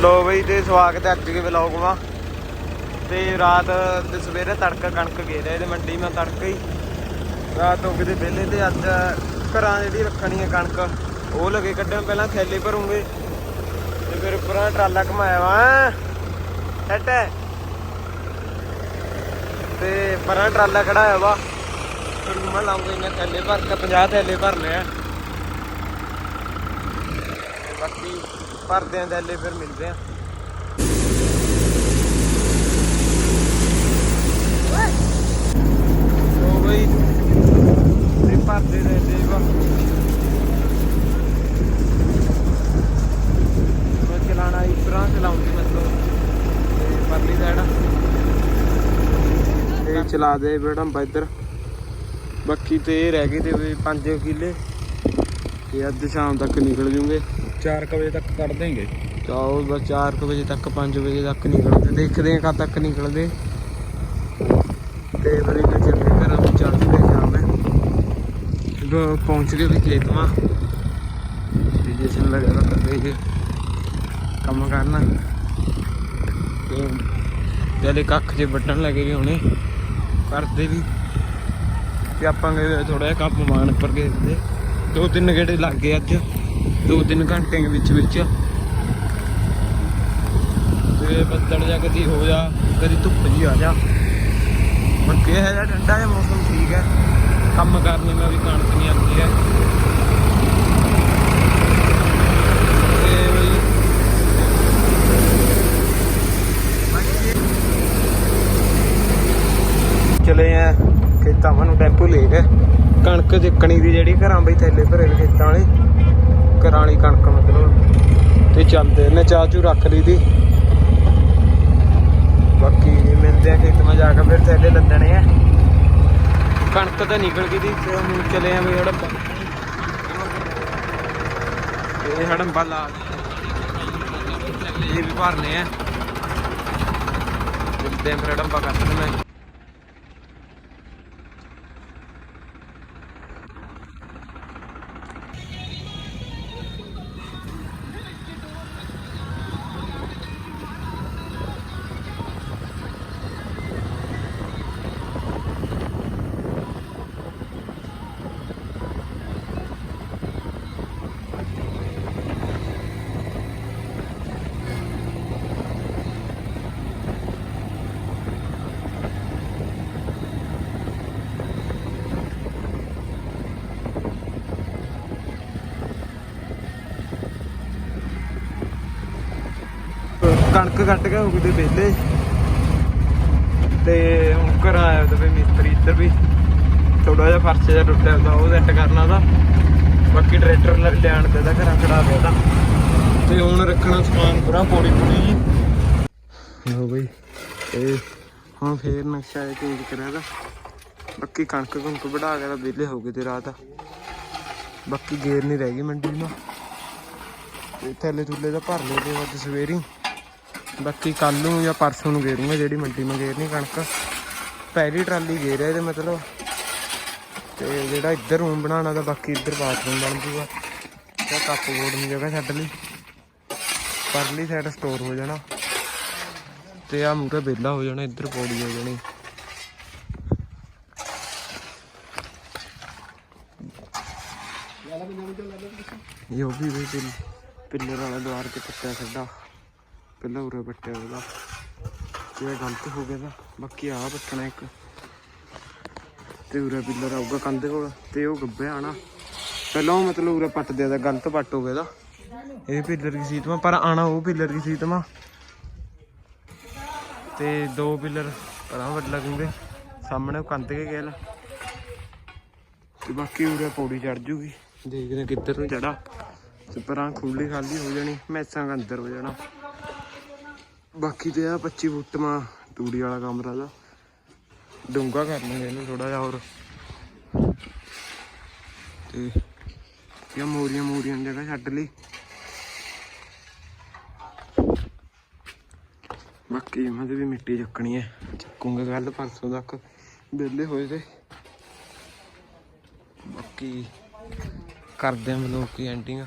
ਲੋ ਬਈ ਤੇ ਸਵਾਗਤ ਹੈ ਅੱਜ ਦੇ ਵਲੌਗ ਮਾ। ਤੇ ਰਾਤ ਤੇ ਸਵੇਰੇ ਤੜਕਾ ਕਣਕ ਗੇ ਰਿਹਾ ਇਹਦੇ ਮੰਡੀ ਮੈਂ ਤੜਕਾ ਹੀ। ਰਾਤ ਹੋ ਗਈ ਤੇ ਵਿਹਲੇ ਤੇ ਅੱਜ ਘਰਾਂ ਜਿਹੜੀ ਰੱਖਣੀ ਹੈ ਕਣਕ, ਉਹ ਲਗੇ ਕੱਢਣ, ਪਹਿਲਾਂ ਥੈਲੇ ਭਰੂਗੇ। ਤੇ ਫਿਰ ਉੱਪਰਾਂ ਟਰਾਲਾ ਘਮਾਇਆ ਵਾ। ਸੈਟ ਹੈ। ਤੇ ਪਰਾਂ ਟਰਾਲਾ ਖੜਾਇਆ ਵਾ। ਫਿਰ ਮੈਂ ਲਾਉਂਗਾ ਇਹਨਾਂ ਥੈਲੇ ਭਰ ਕੇ 50 ਥੈਲੇ ਭਰ ਆ। ਬਾਕੀ ਭਰਦੇ ਆਂ ਥੈਲੇ ਫਿਰ ਮਿਲਦੇ ਆ। ਲੋ ਬਈ ਤੇ ਭਰਦੇ ਥੈਲੇ ਵਾ ਮੈਂ ਚਲਾਣਾ ਇਸ ਤਰ੍ਹਾਂ ਚਲਾਉਂਦੀ ਮਤਲਬ ਤੇ। ਪਰਲੀ ਸਾਈਡ ਇਹ ਚਲਾ ਦੇ ਬੇਟਾ ਇੱਧਰ। ਬਾਕੀ ਤੇ ਇਹ ਰਹਿ ਗਏ ਤੇ ਵੀ 5 ਕਿੱਲੇ। ਤੇ ਅੱਜ ਸ਼ਾਮ ਤੱਕ ਨਿਕਲ ਜੂਗੇ। 4 ਵਜੇ ਤੱਕ ਕੱਢ ਦੇਂਗੇ ਚਾਹੋ ਬਸ 4 ਵਜੇ ਤੱਕ 5 ਵਜੇ ਤੱਕ ਨਿਕਲਦੇ ਦੇਖਦੇ ਆ ਕਦ ਤੱਕ ਨਿਕਲਦੇ ਤੇ ਫਿਰ ਇਹਨਾਂ ਚੱਲੇ ਘਰਾਂ ਨੂੰ ਚੱਲਦੇ ਜੂਗੇ ਸ਼ਾਮ ਮੈਂ ਪਹੁੰਚ ਗਏ ਵੀ ਖੇਤ। ਮਾ ਤੇ ਜੇਸਨ ਲਗਾ ਕਰਦੇ ਜੇ ਕੰਮ ਕਰਨਾ। ਤੇ ਜਲੇ ਕੱਖ ਜੇ ਵੱਢਣ ਲੱਗੇ ਵੀ ਹੁਣੇ। ਕਰਦੇ ਵੀ। ਤੇ ਆਪਾਂ ਗਏ ਥੋੜਾ ਜਿਹਾ ਕੰਮ ਮਾਨ ਉੱਪਰ ਗਏ ਦੋ ਤਿੰਨ ਗੇੜੇ ਲੱਗ ਗਏ ਅੱਜ। ਦੋ ਤਿੰਨ ਘੰਟੇ ਵਿੱਚ ਵਿੱਚ। ਤੇ ਬੱਦਲ ਜਾ ਕਦੀ ਹੋ ਜਾ, ਕਦੀ ਧੁੱਪ ਜੀ ਆ ਜਾ। ਪਰ ਕੀ ਹੈ ਜਾਂ ਠੰਡਾ ਜਿਹਾ ਮੌਸਮ ਠੀਕ ਹੈ। ਕੰਮ ਕਰਨੇ ਮੈਂ ਵੀ ਕਣਕ ਨਹੀਂ ਆਉਂਦੀ ਹੈ। ਚਲੇ ਆ ਖੇਤਾਂ ਨੂੰ, ਟੈਂਪੂ ਲੈ ਕੇ। ਕਣਕ ਚੱਕਣੀ ਦੀ ਜਿਹੜੀ ਘਰਾਂ ਬਈ ਥੈਲੇ ਭਰੇ ਵੇ ਖੇਤਾਂ ਵਾਲੇ। ਘਰਾਂ ਵਾਲੀ ਕਣਕ ਮਤਲਬ। ਤੇ ਚੱਲਦੇ ਨੇ, ਚਾਹ ਚੂ ਰੱਖ ਲਈ ਦੀ। ਬਾਕੀ ਮਿਲਦੇ ਆ ਖੇਤ ਮਾ ਜਾ ਕੇ, ਫਿਰ ਥੈਲੇ ਲੱਦਣੇ ਆ। ਕਣਕ ਤਾਂ ਨਿਕਲ ਗਈ ਦੀ, ਤੇ ਹੁਣ ਚਲੇ ਆ ਵੀ ਹੜੰਬਾ ਇਹ ਹੜੰਬਾ ਲਾ ਇਹ ਵੀ ਭਰਨੇ ਆ। ਮਿਲਦੇ ਆ ਫਿਰ ਹੜੰਬਾ ਕੱਢ ਕਣਕ ਕੱਟ ਕੇ ਹੋ ਗਈ ਤੇ ਵਿਹਲੇ। ਤੇ ਹੁਣ ਘਰ ਆਇਆ ਤੇ ਮਿਸਤਰੀ ਇੱਧਰ ਵੀ। ਥੋੜਾ ਜਿਹਾ ਫਰਸ਼ ਜਿਹਾ ਟੁੱਟਿਆ ਹੁੰਦਾ, ਉਹ ਸੈੱਟ ਕਰਨਾ ਦਾ ਬਾਕੀ ਟਰੈਕਟਰ ਨਾਲ ਲਿਆਣ ਤੇ ਦਾ ਘਰਾਂ ਖੜਾ ਪਿਆ ਤਾਂ ਤੇ ਹੁਣ ਰੱਖਣਾ ਸਮਾਨ ਪੂਰਾ, ਪੌੜੀ ਪੂਰੀ ਜੀ। ਲੋ ਬਈ ਇਹ ਹੁਣ ਫੇਰ ਨਕਸ਼ਾ ਇਹ ਚੇਂਜ ਕਰਿਆ ਦਾ ਬਾਕੀ ਕਣਕ ਕੁਣਕ ਵਢਾ ਕੇ ਤਾਂ ਵਿਹਲੇ ਹੋ ਗਏ ਤੇ ਰਾਤ। ਬਾਕੀ ਗੇਰ ਨਹੀਂ ਰਹਿ ਗਈ ਮੰਡੀ ਨੂੰ ਤੇ ਥੈਲੇ ਥੁੱਲੇ ਦਾ ਭਰ ਲਏ ਤੇ ਅੱਜ ਸਵੇਰੀ ਬਾਕੀ ਕੱਲ ਨੂੰ ਜਾਂ ਪਰਸੋਂ ਨੂੰ ਗੇਰੂੰਗਾ, ਜਿਹੜੀ ਮੰਡੀ ਮੈਂ ਗੇਰਨੀ ਕਣਕ। ਪਹਿਲੀ ਟਰਾਲੀ ਗੇਰਿਆ ਇਹਦੇ ਮਤਲਬ। ਤੇ ਜਿਹੜਾ ਇੱਧਰ ਰੂਮ ਬਣਾਉਣਾ ਤਾਂ ਬਾਕੀ ਇੱਧਰ ਬਾਥਰੂਮ ਬਣ ਜੂਗਾ। ਤੇ ਕੱਪ ਬੋਰਡ ਦੀ ਜਗ੍ਹਾ ਛੱਡ ਲਈ। ਪਰਲੀ ਸਾਈਡ ਸਟੋਰ ਹੋ ਜਾਣਾ। ਤੇ ਆ ਮੂਰੇ ਵਿਹਲਾ ਹੋ ਜਾਣਾ, ਇੱਧਰ ਪੌੜੀ ਹੋ ਜਾਣੀ। ਇਹ ਉਹ ਵੀ ਵੀ ਪਿੱਲਰ ਵਾਲਾ ਦੁਆਰ ਤੇ ਪੱਟਿਆ ਛੱਡਾ ਪਹਿਲਾਂ ਉਰੇ ਪੱਟਿਆ ਉਹਦਾ ਇਹ ਗਲਤ ਹੋ ਗਿਆ ਦਾ ਬਾਕੀ ਆ ਪੱਟਣਾ ਇੱਕ। ਤੇ ਉਰੇ ਪਿੱਲਰ ਆਊਗਾ ਕੰਧ ਕੋਲ, ਤੇ ਉਹ ਗੱਬਿਆ ਆਣਾ ਪਹਿਲਾਂ ਉਹ ਮਤਲਬ ਉਰੇ ਪੱਟ ਦੇ ਦਾ ਗਲਤ ਪੱਟ ਹੋ ਗਿਆ ਦਾ ਇਹ ਪਿੱਲਰ ਦੀ ਸੀਟ ਪਰ ਆਣਾ ਉਹ ਪਿੱਲਰ ਦੀ ਸੀਟ ਤੇ ਦੋ ਪਿੱਲਰ ਪਰਾਂ ਵੱਡ ਲੱਗੂਗੇ, ਸਾਹਮਣੇ ਕੰਧ ਕੇ ਗਿਆ ਤੇ ਬਾਕੀ ਉਰੇ ਪੌੜੀ ਚੜ ਜੂਗੀ। ਦੇਖਦੇ ਕਿੱਧਰ ਨੂੰ ਚੜਾ ਤੇ ਪਰਾਂ ਖੁੱਲੀ ਖਾਲੀ ਹੋ ਜਾਣੀ, ਮੈਸਾਂ ਦਾ ਅੰਦਰ ਹੋ ਜਾਣਾ। ਬਾਕੀ ਤੇ ਆ 25 ਫੁੱਟ ਮਾ ਤੂੜੀ ਵਾਲਾ ਕਮਰਾ ਦਾ। ਡੂੰਗਾ ਕਰ ਲਾਂਗੇ ਇਹਨੂੰ ਥੋੜਾ ਜਿਹਾ ਹੋਰ। ਤੇ ਇਹ ਮੋਰੀਆਂ ਮੋਰੀਆਂ ਜਗ੍ਹਾ ਛੱਡ ਲਈ। ਬਾਕੀ ਇਹਨਾਂ ਦੇ ਵੀ ਮਿੱਟੀ ਚੱਕਣੀ ਹੈ ਚੱਕੂਗੇ ਕੱਲ ਪਰਸੋਂ ਤੱਕ। ਵਿਹਲੇ ਹੋਏ ਤੇ। ਬਾਕੀ ਕਰਦੇ ਆ ਮਲੋਕ ਕੀ ਐਂਡਿੰਗ